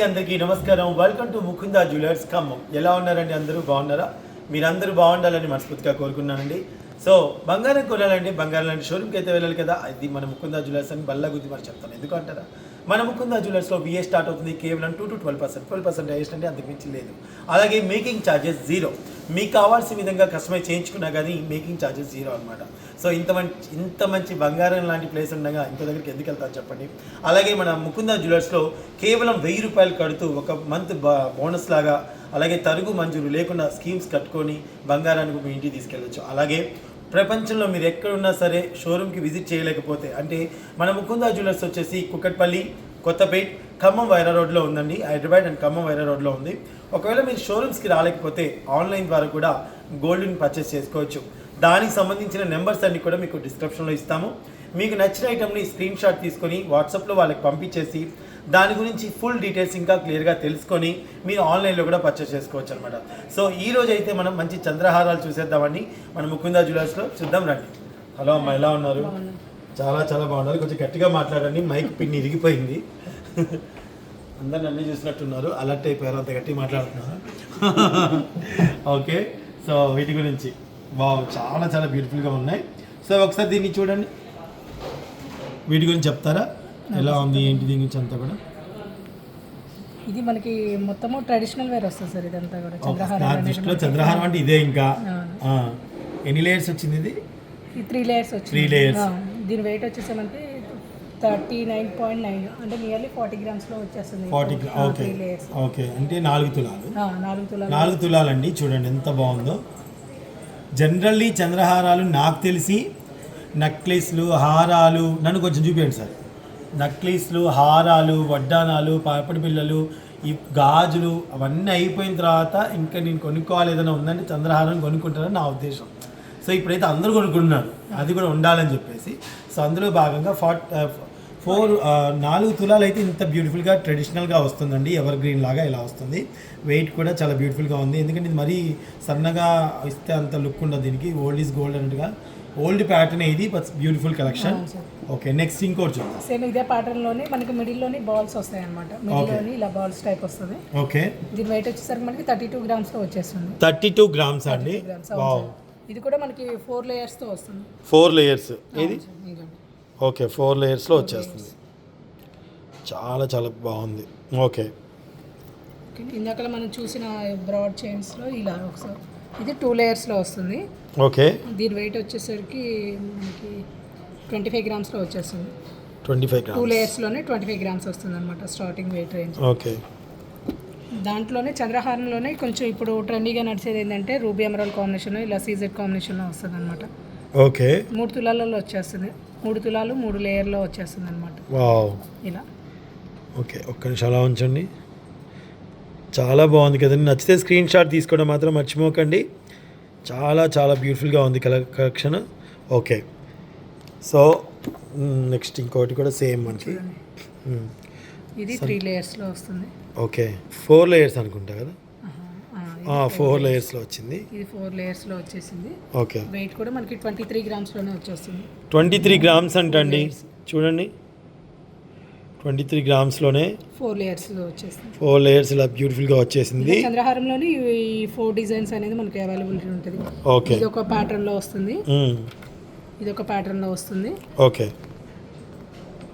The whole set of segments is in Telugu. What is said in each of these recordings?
అందరికీ నమస్కారం. Welcome to Mukunda jewellers Khammam ఎలా ఉన్నారండి అందరూ? బాగున్నారా? మీరందరూ బాగుండాలని మనస్ఫూర్తిగా కోరుకున్నానండి. సో బంగారం కొనాలండి. బంగారం లాంటి షోరూమ్కి అయితే వెళ్ళాలి కదా. అది మన ముకుందా జ్యువెలర్స్ అని బల్ల గుద్ది మరి చెప్తాను. ఎందుకంటారా మన ముకుందా జ్యువెలర్స్లో విఏ స్టార్ట్ అవుతుంది కేవలం two to twelve percent twelve percent highest అంటే అంతకు మించి లేదు. అలాగే మేకింగ్ ఛార్జెస్ జీరో మీకు కావాల్సిన విధంగా కస్టమైజ్ చేయించుకున్నా కానీ మేకింగ్ ఛార్జెస్ జీరో అనమాట సో ఇంత మంచి ఇంత మంచి బంగారం లాంటి ప్లేస్ ఉండగా ఇంకో దగ్గరికి ఎందుకు వెళ్తారు చెప్పండి? అలాగే మన ముకుంద జ్యువెలర్స్లో కేవలం వెయ్యి రూపాయలు కడుతూ ఒక మంత్ బోనస్ లాగా అలాగే తరుగు మంజూరు లేకుండా స్కీమ్స్ కట్టుకొని బంగారానికి మీ ఇంటికి తీసుకెళ్ళచ్చు. అలాగే ప్రపంచంలో మీరు ఎక్కడున్నా సరే షోరూమ్కి విజిట్ చేయలేకపోతే అంటే మన ముకుందా జ్యువెలర్స్ వచ్చేసి కుక్కట్పల్లి కొత్తపేట్ ఖమ్మం వైరా రోడ్లో ఉందండి. హైదరాబాద్ అండ్ ఖమ్మం వైరా రోడ్లో ఉంది. ఒకవేళ మీరు షోరూమ్స్కి రాలేకపోతే ఆన్లైన్ ద్వారా కూడా గోల్డ్ని పర్చేస్ చేసుకోవచ్చు. దానికి సంబంధించిన నెంబర్స్ అన్ని కూడా మీకు డిస్క్రిప్షన్లో ఇస్తాము. మీకు నచ్చిన ఐటమ్ని స్క్రీన్ షాట్ తీసుకొని వాట్సాప్లో వాళ్ళకి పంపించేసి దాని గురించి ఫుల్ డీటెయిల్స్ ఇంకా క్లియర్గా తెలుసుకొని మీరు ఆన్లైన్లో కూడా పర్చేస్ చేసుకోవచ్చు అనమాట సో ఈ రోజు అయితే మనం మంచి చంద్రహారాలు చూసేద్దామండి. మన ముకుందా జ్యువెలర్స్లో చూద్దాం రండి. హలో అమ్మ ఎలా ఉన్నారు? చాలా చాలా బాగున్నారు కొంచెం గట్టిగా మాట్లాడండి. మైక్ పిన్ ఇరిగిపోయింది. అందరు నన్ను చూసినట్టున్నారు. అలర్ట్ అయిపోయారు. అంత గట్టి మాట్లాడుతున్నారు. ఓకే. సో వీటి గురించి. వావ్ చాలా చాలా బ్యూటిఫుల్గా ఉన్నాయి. సో ఒకసారి దీన్ని చూడండి. వీటి గురించి చెప్తారా? ఎలా ఉంది? ఏంటి దీని గురించి అంతా కూడా? ఇది మనకి మొత్తము ట్రెడిషనల్ వేర్ వస్తుంది సార్ ఇదంతా కూడా. చంద్రహారం దృష్టిలో చంద్రహారం అంటే ఇదే ఇంకా. ఎన్ని లేయర్స్ వచ్చింది ఇది? Three layers layers. ఆ, దీని వెయిట్ వచ్చేసామంటే థర్టీ నైన్ పాయింట్ నైన్ అంటే నియర్లీ ఫార్టీ గ్రామ్స్లో వచ్చేస్తుంది. ఫార్టీ ఓకే ఓకే అంటే నాలుగు తులాలు. నాలుగు తులాలు. నాలుగు తులాలండి. చూడండి ఎంత బాగుందో. జనరల్లీ చంద్రహారాలు నాకు తెలిసి నక్లీస్లు హారాలు నన్ను కొంచెం చూపించండి సార్. నక్లీస్లు హారాలు వడ్డానాలు పాపడి పిల్లలు ఈ గాజులు అవన్నీ అయిపోయిన తర్వాత ఇంకా నేను కొనుక్కోవాలి ఏదైనా ఉందంటే చంద్రహారం కొనుక్కుంటారని నా ఉద్దేశం. సో ఇప్పుడైతే అందరూ కొనుక్కుంటున్నారు అది కూడా ఉండాలని చెప్పేసి. సో అందులో భాగంగా ఫార్ట్ ఫోర్ నాలుగు తులాలు అయితే ఇంత బ్యూటిఫుల్గా ట్రెడిషనల్గా వస్తుందండి. ఎవర్ గ్రీన్ లాగా ఇలా వస్తుంది. వెయిట్ కూడా చాలా బ్యూటిఫుల్గా ఉంది. ఎందుకంటే ఇది మరీ సన్నగా ఇస్తే అంత లుక్ ఉండదు దీనికి. ఓల్డ్ ఈజ్ గోల్డ్ అన్నట్టుగా. ఓల్డ్ ప్యాటర్న్ ఇది but beautiful collection. Okay next ఇంకోటి చూద్దాం. సేమ్ ఇదే pattern లోనే మనకి మిడిల్లోని బాల్స్ వస్తాయి అనమాట మిడిల్లోని ఇలా బాల్స్ టైప్ వస్తుంది. ఓకే. దీని వెయిట్ వచ్చేసరికి మనకి థర్టీ టూ గ్రామ్స్లో వచ్చేస్తుంది. థర్టీ టూ గ్రామ్స్ అండి. Grams wow. ఇది కూడా మనకి ఫోర్ లేయర్స్తో వస్తుంది. ఫోర్ లేయర్స్ ఇది. ఓకే ఫోర్ లేయర్స్లో వచ్చేస్తుంది. చాలా చాలా బాగుంది. ఓకే ఇందాక మనం చూసిన బ్రాడ్ చైన్స్లో ఇలా ఒకసారి. ఇది టూ లేయర్స్లో వస్తుంది. ఓకే దీని వెయిట్ వచ్చేసరికి మనకి ట్వంటీ ఫైవ్ గ్రామ్స్లో వచ్చేస్తుంది. ట్వంటీ ఫైవ్ టూ లేయర్స్లోనే ట్వంటీ ఫైవ్ గ్రామ్స్ వస్తుంది అనమాట స్టార్టింగ్ వెయిట్ రేంజ్ ఓకే దాంట్లోనే చంద్రహారంలోనే కొంచెం ఇప్పుడు ట్రెండీగా నడిచేది ఏంటంటే రూబీ ఎమరాల్ కాంబినేషన్ ఇలా సీజెడ్ కాంబినేషన్లో వస్తుంది అనమాట ఓకే. మూడు తులాలలో వచ్చేస్తుంది. మూడు తులాలు మూడు లేయర్లో వచ్చేస్తుంది అనమాట వావ్. ఇలా. ఓకే ఒక్క నిమిషం అలా ఉంచండి. చాలా బాగుంది కదండి. నచ్చితే స్క్రీన్ షాట్ తీసుకోవడం మాత్రం మర్చిపోకండి. చాలా చాలా బ్యూటిఫుల్గా ఉంది కల కలెక్షన్. ఓకే. సో నెక్స్ట్ ఇంకోటి కూడా సేమ్ మనకి. మ్మ్. ఇది త్రీ లేయర్స్లో వస్తుంది. ఓకే. ఫోర్ లేయర్స్ అనుకుంటా కదా? ఫోర్ లేయర్స్లో వచ్చింది. ఇది ఫోర్ లేయర్స్లో వచ్చేసింది. ఓకే. వెయిట్ కూడా మనకి ట్వంటీ త్రీ గ్రామ్స్లోనే వచ్చేస్తుంది. ట్వంటీ త్రీ గ్రామ్స్ అంటండి. చూడండి. ట్వంటీ త్రీ గ్రామ్స్లోనే ఫోర్ లేయర్స్లో వచ్చేస్తుంది ఫోర్ లేయర్స్ ఇలా బ్యూటిఫుల్గా వచ్చేసింది. చంద్రహారంలోని ఈ ఫోర్ డిజైన్స్ అనేది మనకి అవైలబిలిటీ ఉంటుంది. ఓకే. ఇది ఒక ప్యాటర్న్లో వస్తుంది. ఇది ఒక ప్యాటర్న్లో వస్తుంది. ఓకే.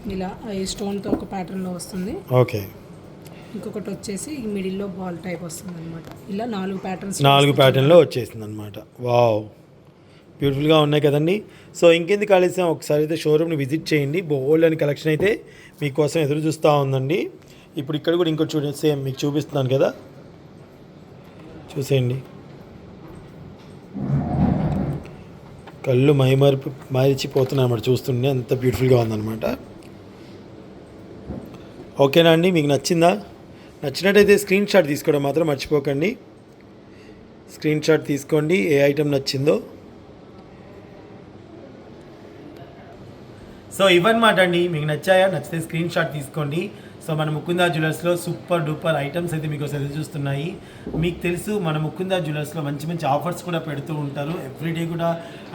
ఇలా ఈ స్టోన్తో ఒక ప్యాటర్న్లో వస్తుంది. ఓకే. ఇంకొకటి వచ్చేసి ఈ బాల్ టైప్ వస్తుంది అనమాట ఇలా నాలుగు ప్యాటర్న్స్ నాలుగు ప్యాటర్న్లో వచ్చేసింది అనమాట వావ్ బ్యూటిఫుల్గా ఉన్నాయి కదండి. సో ఇంకెందుకు ఆలస్యం? ఒకసారి అయితే షోరూమ్ని విజిట్ చేయండి. బోల్డ్ అని కలెక్షన్ అయితే మీకోసం ఎదురు చూస్తూ ఉందండి. ఇప్పుడు ఇక్కడ కూడా ఇంకోటి చూడండి. సేమ్ మీకు చూపిస్తున్నాను కదా. చూసేయండి. కళ్ళు మైమరిపి మరిచిపోతున్నాయి అన్నమాట చూస్తుండే అంత బ్యూటిఫుల్గా ఉందన్నమాట. ఓకేనా అండి మీకు నచ్చిందా? నచ్చినట్టయితే స్క్రీన్ షాట్ తీసుకోవడం మాత్రం మర్చిపోకండి. స్క్రీన్ షాట్ తీసుకోండి. ఏ ఐటెం నచ్చిందో. సో ఇవన్నమాట అండి. మీకు నచ్చాయా? నచ్చితే స్క్రీన్ షాట్ తీసుకోండి. సో మన ముకుందా జ్యువెలర్స్లో సూపర్ డూపర్ ఐటమ్స్ అయితే మీకు ఎదురు చూస్తున్నాయి మీకు తెలుసు మన ముకుందా జ్యువెలర్స్లో మంచి మంచి ఆఫర్స్ కూడా పెడుతూ ఉంటారు. ఎవ్రీడే కూడా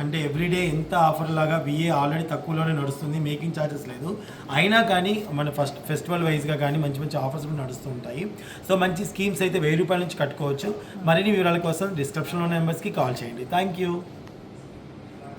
అంటే ఎవ్రీడే ఎంత ఆఫర్ లాగా విఏ ఆల్రెడీ తక్కువలోనే నడుస్తుంది. మేకింగ్ ఛార్జెస్ లేదు. అయినా కానీ మన ఫస్ట్ ఫెస్టివల్ వైజ్గా కానీ మంచి మంచి ఆఫర్స్ కూడా నడుస్తూ ఉంటాయి. సో మంచి స్కీమ్స్ అయితే వెయ్యి రూపాయల నుంచి కట్టుకోవచ్చు. మరిన్ని వివరాల కోసం డిస్క్రిప్షన్లో నెంబర్స్కి కాల్ చేయండి. Thank you